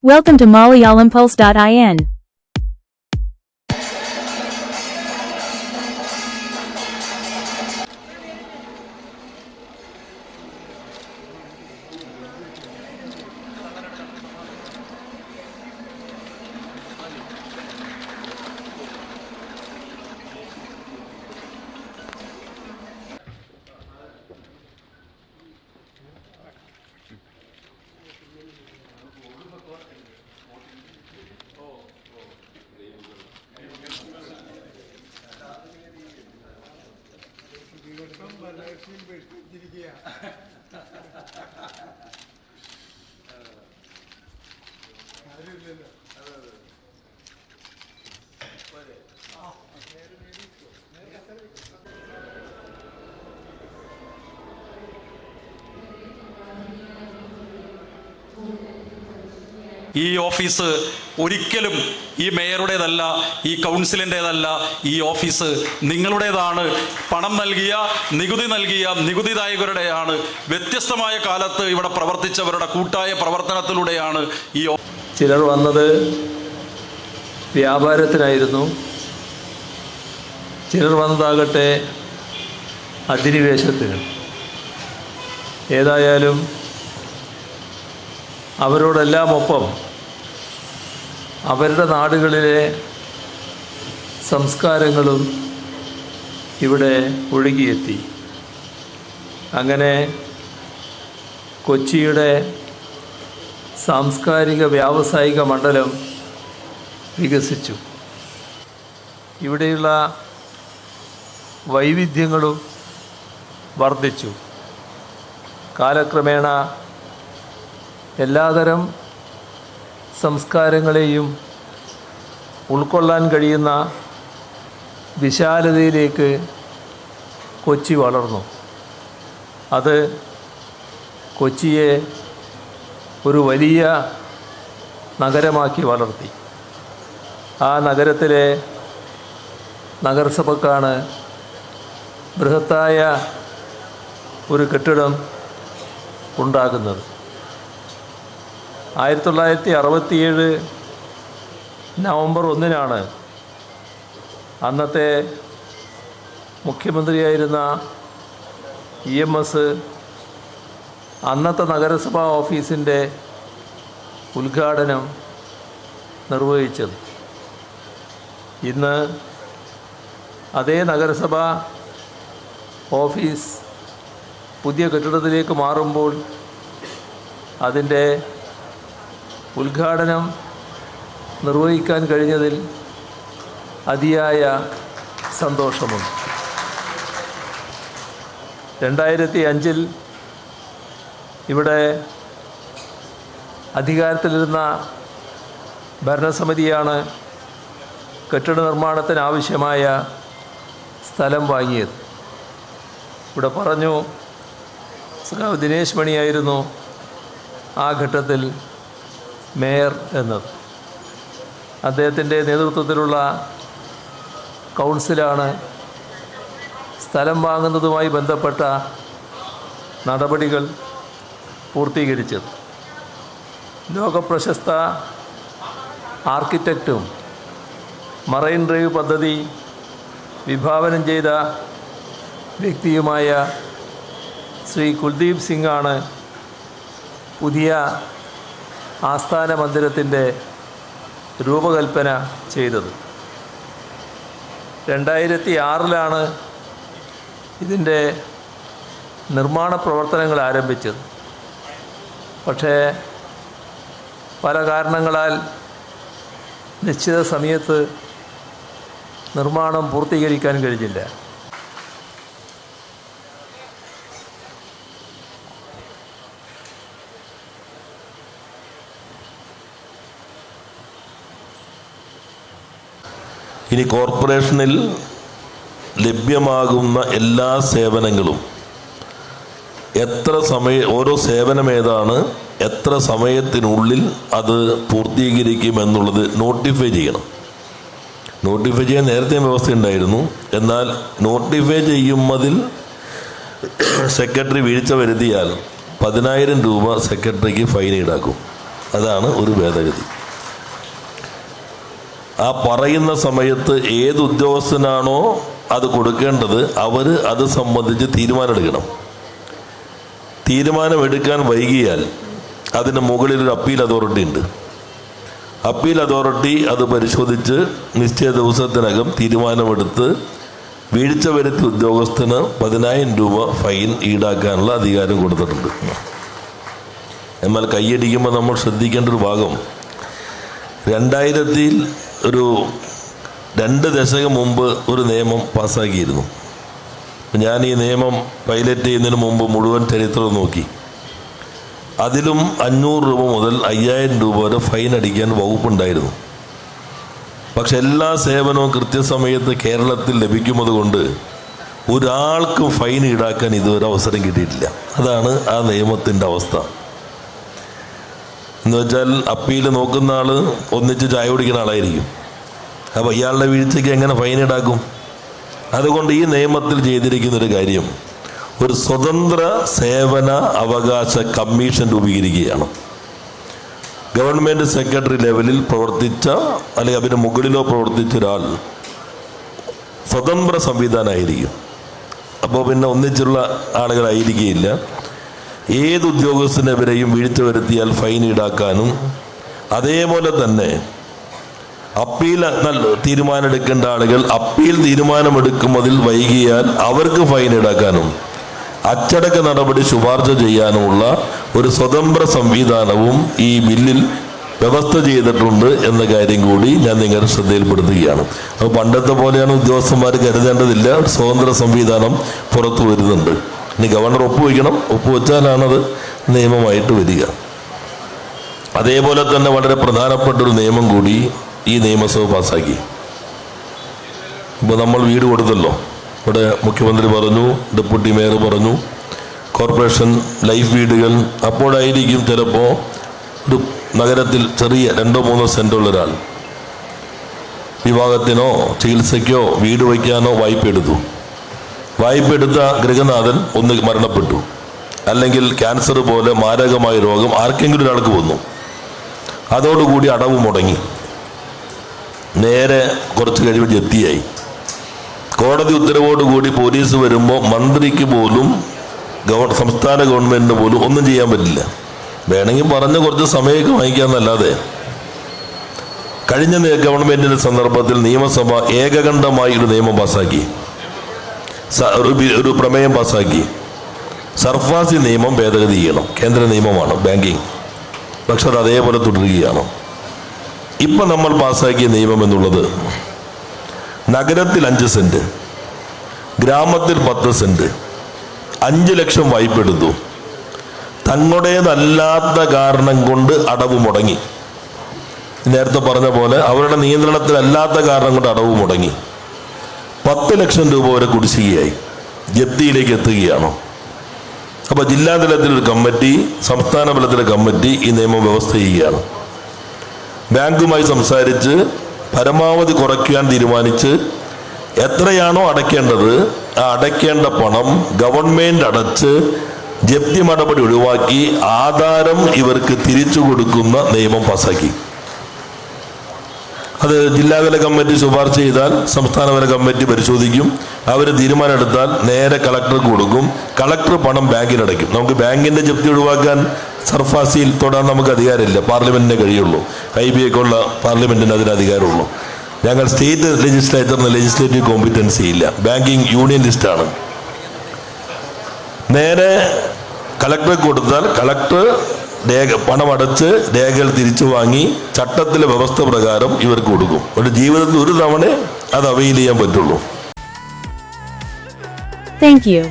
Welcome to MalayalamPulse.in. фильмы ждут DVD. Аллилуйя. ഈ office ഒരിക്കലും ഈ മേയറുടേതല്ല ഈ കൗൺസിലിന്റെതല്ല ഈ ഓഫീസ് നിങ്ങളുടേതാണ്. പണം നൽകിയ നികുതി നൽകിയ നികുതിദായകരുടെയാണ് വ്യത്യസ്തമായ കാലത്ത് ഇവിടെ പ്രവർത്തിച്ചവരുടെ കൂട്ടായ പ്രവർത്തനത്തിലൂടെയാണ് ഈ ചിലർ വന്നത് വ്യാപാരത്തിനായിരുന്നു. ചിലർ വന്നതാകട്ടെ അധിനിവേശത്തിന് ഏതായാലും അവരോടെല്ലാം ഒപ്പം അവരുടെ നാടുകളിലെ സംസ്കാരങ്ങളും ഇവിടെ ഒഴുകിയെത്തി. അങ്ങനെ കൊച്ചിയുടെ സാംസ്കാരിക വ്യാവസായിക മണ്ഡലം വികസിച്ചു. ഇവിടെയുള്ള വൈവിധ്യങ്ങളും വർദ്ധിച്ചു. കാലക്രമേണ എല്ലാതരം സംസ്കാരങ്ങളെയും ഉൾക്കൊള്ളാൻ കഴിയുന്ന വിശാലതയിലേക്ക് കൊച്ചി വളർന്നു. അത് കൊച്ചിയെ ഒരു വലിയ നഗരമാക്കി വളർത്തി. ആ നഗരത്തിലെ നഗരസഭക്കാണ് ബൃഹത്തായ ഒരു കെട്ടിടം ഉണ്ടാകുന്നത് ആയിരത്തി തൊള്ളായിരത്തി അറുപത്തിയേഴ് നവംബർ ഒന്നിനാണ് അന്നത്തെ മുഖ്യമന്ത്രിയായിരുന്ന ഇ എം എസ് അന്നത്തെ നഗരസഭാ ഓഫീസിന്റെ ഉദ്ഘാടനം നിർവഹിച്ചത്. ഇന്ന് അതേ നഗരസഭാ ഓഫീസ് പുതിയ കെട്ടിടത്തിലേക്ക് മാറുമ്പോൾ അതിന്റെ ഉദ്ഘാടനം നിർവഹിക്കാൻ കഴിഞ്ഞതിൽ അതിയായ സന്തോഷമുണ്ട്. രണ്ടായിരത്തി അഞ്ചിൽ ഇവിടെ അധികാരത്തിലിരുന്ന ഭരണസമിതിയാണ് കെട്ടിട നിർമ്മാണത്തിന് ആവശ്യമായ സ്ഥലം വാങ്ങിയത്. ഇവിടെ പറഞ്ഞു സഖാവ് ദിനേശ് മണിയായിരുന്നു ആ ഘട്ടത്തിൽ മേയർ എന്നത്. അദ്ദേഹത്തിന്റെ നേതൃത്വത്തിലുള്ള കൗൺസിലാണ് സ്ഥലം വാങ്ങുന്നതുമായി ബന്ധപ്പെട്ട നടപടികൾ പൂർത്തീകരിച്ചത്. ലോകപ്രശസ്ത ആർക്കിടെക്റ്റും മറൈൻ ഡ്രൈവ് പദ്ധതി വിഭാവനം ചെയ്ത വ്യക്തിയുമായ ശ്രീ കുൽദീപ് സിംഗാണ് പുതിയ ആസ്ഥാന മന്ദിരത്തിന്റെ രൂപകൽപ്പന ചെയ്തത്. രണ്ടായിരത്തി ആറിലാണ് ഇതിന്റെ നിർമ്മാണ പ്രവർത്തനങ്ങൾ ആരംഭിച്ചത്. പക്ഷേ പല കാരണങ്ങളാൽ നിശ്ചിത സമയത്ത് നിർമ്മാണം പൂർത്തീകരിക്കാൻ കഴിഞ്ഞില്ല. ഇനി കോർപ്പറേഷനിൽ ലഭ്യമാകുന്ന എല്ലാ സേവനങ്ങളും എത്ര സമയ ഓരോ സേവനം ഏതാണ് എത്ര സമയത്തിനുള്ളിൽ അത് പൂർത്തീകരിക്കുമെന്നുള്ളത് നോട്ടിഫൈ ചെയ്യണം. നോട്ടിഫൈ ചെയ്യാൻ നേരത്തെ വ്യവസ്ഥ ഉണ്ടായിരുന്നു എന്നാൽ നോട്ടിഫൈ ചെയ്യുന്നതിൽ സെക്രട്ടറി വീഴ്ച വരുത്തിയാൽ പതിനായിരം രൂപ സെക്രട്ടറിക്ക് ഫൈൻ ഈടാക്കും. അതാണ് ഒരു ഭേദഗതി. ആ പറയുന്ന സമയത്ത് ഏത് ഉദ്യോഗസ്ഥനാണോ അത് കൊടുക്കേണ്ടത് അവർ അത് സംബന്ധിച്ച് തീരുമാനമെടുക്കണം. തീരുമാനമെടുക്കാൻ വൈകിയാൽ അതിന് മുകളിൽ ഒരു അപ്പീൽ അതോറിറ്റി ഉണ്ട്. അപ്പീൽ അതോറിറ്റി അത് പരിശോധിച്ച് നിശ്ചയ ദിവസത്തിനകം തീരുമാനമെടുത്ത് വീഴ്ച വരുത്തിയ ഉദ്യോഗസ്ഥന് പതിനായിരം രൂപ ഫൈൻ ഈടാക്കാനുള്ള അധികാരം കൊടുത്തിട്ടുണ്ട്. എന്നാൽ കൈയടിക്കുമ്പോൾ നമ്മൾ ശ്രദ്ധിക്കേണ്ട ഒരു ഭാഗം. രണ്ടായിരത്തിൽ ഒരു രണ്ട് ദശകം മുമ്പ് ഒരു നിയമം പാസ്സാക്കിയിരുന്നു. ഞാൻ ഈ നിയമം പൈലറ്റ് ചെയ്യുന്നതിന് മുമ്പ് മുഴുവൻ ചരിത്രം നോക്കി. അതിലും അഞ്ഞൂറ് രൂപ മുതൽ അയ്യായിരം രൂപ വരെ ഫൈൻ അടിക്കാൻ വകുപ്പുണ്ടായിരുന്നു. പക്ഷെ എല്ലാ സേവനവും കൃത്യസമയത്ത് കേരളത്തിൽ ലഭിക്കുന്നത് കൊണ്ട് ഒരാൾക്കും ഫൈൻ ഈടാക്കാൻ ഇതുവരെ അവസരം കിട്ടിയിട്ടില്ല. അതാണ് ആ നിയമത്തിന്റെ അവസ്ഥ. എന്ന് വെച്ചാൽ അപ്പീൽ നോക്കുന്ന ആൾ ഒന്നിച്ച് ചായ കുടിക്കുന്ന ആളായിരിക്കും. അപ്പോൾ ഇയാളുടെ വീഴ്ചയ്ക്ക് എങ്ങനെ ഫൈൻ ഈടാക്കും? അതുകൊണ്ട് ഈ നിയമത്തിൽ ചെയ്തിരിക്കുന്ന ഒരു കാര്യം ഒരു സ്വതന്ത്ര സേവന അവകാശ കമ്മീഷൻ രൂപീകരിക്കുകയാണ്. ഗവൺമെന്റ് സെക്രട്ടറി ലെവലിൽ പ്രവർത്തിച്ച അല്ലെങ്കിൽ അതിന് മുകളിലോ പ്രവർത്തിച്ച ഒരാൾ സ്വതന്ത്ര സംവിധാനമായിരിക്കും അപ്പോൾ പിന്നെ ഒന്നിച്ചുള്ള ആളുകളായിരിക്കുകയില്ല. ഏത് ഉദ്യോഗസ്ഥനെതിരെയും വീഴ്ച വരുത്തിയാൽ ഫൈൻ ഈടാക്കാനും അതേപോലെ തന്നെ അപ്പീൽ തീരുമാനമെടുക്കേണ്ട ആളുകൾ അപ്പീൽ തീരുമാനമെടുക്കുന്നതിൽ വൈകിയാൽ അവർക്ക് ഫൈൻ ഈടാക്കാനും അച്ചടക്ക നടപടി ശുപാർശ ചെയ്യാനുമുള്ള ഒരു സ്വതന്ത്ര സംവിധാനവും ഈ ബില്ലിൽ വ്യവസ്ഥ ചെയ്തിട്ടുണ്ട് എന്ന കാര്യം കൂടി ഞാൻ നിങ്ങളുടെ ശ്രദ്ധയിൽപ്പെടുത്തുകയാണ്. അപ്പോൾ പണ്ടത്തെ പോലെയാണ് ഉദ്യോഗസ്ഥന്മാർ കരുതേണ്ടതില്ല. സ്വതന്ത്ര സംവിധാനം പുറത്തു വരുന്നുണ്ട്. ഇനി ഗവർണർ ഒപ്പുവെക്കണം ഒപ്പുവെച്ചാലാണത് നിയമമായിട്ട് വരിക. അതേപോലെ തന്നെ വളരെ പ്രധാനപ്പെട്ട ഒരു നിയമം കൂടി ഈ നിയമസഭ പാസ്സാക്കി. ഇപ്പോൾ നമ്മൾ വീട് കൊടുത്തല്ലോ. ഇവിടെ മുഖ്യമന്ത്രി പറഞ്ഞു ഡെപ്യൂട്ടി മേയർ പറഞ്ഞു കോർപ്പറേഷൻ ലൈഫ് വീടുകൾ അപ്പോഴായിരിക്കും ചിലപ്പോൾ ഒരു നഗരത്തിൽ ചെറിയ രണ്ടോ മൂന്നോ സെന്റുള്ള ഒരാൾ വിവാഹത്തിനോ ചികിത്സയ്ക്കോ വീട് വയ്ക്കാനോ വായ്പ എടുത്തു വായ്പ എടുത്ത ഗൃഹനാഥൻ ഒന്ന് മരണപ്പെട്ടു. അല്ലെങ്കിൽ ക്യാൻസർ പോലെ മാരകമായ രോഗം ആർക്കെങ്കിലും ഒരാൾക്ക് വന്നു. അതോടുകൂടി അടവ് മുടങ്ങി. നേരെ കുറച്ച് കഴിവ് ജപ്തിയായി. കോടതി ഉത്തരവോടുകൂടി പോലീസ് വരുമ്പോൾ മന്ത്രിക്ക് പോലും ഗവ സംസ്ഥാന ഗവൺമെന്റിന് പോലും ഒന്നും ചെയ്യാൻ പറ്റില്ല. വേണമെങ്കിൽ പറഞ്ഞ് കുറച്ച് സമയമൊക്കെ വാങ്ങിക്കാമെന്നല്ലാതെ കഴിഞ്ഞ ഗവൺമെന്റിന്റെ സന്ദർഭത്തിൽ നിയമസഭ ഏകകണ്ഠമായി ഒരു നിയമം പാസാക്കി. ഒരു പ്രമേയം പാസ്സാക്കി. സർഫാസി നിയമം ഭേദഗതി ചെയ്യണം. കേന്ദ്ര നിയമമാണ് ബാങ്കിങ്. പക്ഷെ അത് അതേപോലെ തുടരുകയാണ്. ഇപ്പം നമ്മൾ പാസ്സാക്കിയ നിയമം എന്നുള്ളത് നഗരത്തിൽ അഞ്ച് സെന്റ് ഗ്രാമത്തിൽ പത്ത് സെന്റ് അഞ്ച് ലക്ഷം വായ്പ എടുത്തു. തങ്ങളുടേതല്ലാത്ത കാരണം കൊണ്ട് അടവ് മുടങ്ങി. നേരത്തെ പറഞ്ഞ പോലെ അവരുടെ നിയന്ത്രണത്തിലല്ലാത്ത കാരണം കൊണ്ട് അടവ് മുടങ്ങി. പത്ത് ലക്ഷം രൂപ വരെ കുടിശ്ശികയായി. ജപ്തിയിലേക്ക് എത്തുകയാണോ? അപ്പൊ ജില്ലാ തലത്തിൽ ഒരു കമ്മിറ്റി സംസ്ഥാന തലത്തിലെ കമ്മിറ്റി ഈ നിയമം വ്യവസ്ഥ ചെയ്യുകയാണ്. ബാങ്കുമായി സംസാരിച്ച് പരമാവധി കുറയ്ക്കാൻ തീരുമാനിച്ച് എത്രയാണോ അടയ്ക്കേണ്ടത് ആ അടയ്ക്കേണ്ട പണം ഗവൺമെന്റ് അടച്ച് ജപ്തി നടപടി ഒഴിവാക്കി ആധാരം ഇവർക്ക് തിരിച്ചു കൊടുക്കുന്ന നിയമം പാസാക്കി. അത് ജില്ലാതല കമ്മിറ്റി ശുപാർശ ചെയ്താൽ സംസ്ഥാനതല കമ്മിറ്റി പരിശോധിക്കും. അവർ തീരുമാനമെടുത്താൽ നേരെ കളക്ടർക്ക് കൊടുക്കും. കളക്ടർ പണം ബാങ്കിൽ അടയ്ക്കും. നമുക്ക് ബാങ്കിന്റെ ജപ്തി ഒഴിവാക്കാൻ സർഫാസിയിൽ തൊടാൻ നമുക്ക് അധികാരമില്ല. പാർലമെന്റിനെ കഴിയുള്ളൂ. ഐ ബി എക്കുള്ള പാർലമെന്റിന് അതിന് അധികാരമുള്ളൂ. ഞങ്ങൾ സ്റ്റേറ്റ് ലെജിസ്ലേറ്ററിന് ലെജിസ്ലേറ്റീവ് കോമ്പിറ്റൻസി ഇല്ല. ബാങ്കിങ് യൂണിയൻ ലിസ്റ്റാണ്. നേരെ കളക്ടർക്ക് കൊടുത്താൽ കളക്ടർ രേഖ പണമടച്ച് രേഖകൾ തിരിച്ചു വാങ്ങി ചട്ടത്തിലെ വ്യവസ്ഥ പ്രകാരം ഇവർക്ക് കൊടുക്കും ഒരു ജീവിതത്തിൽ ഒരു തവണ അത് അവയിൽ ചെയ്യാൻ പറ്റുള്ളൂ താങ്ക് you.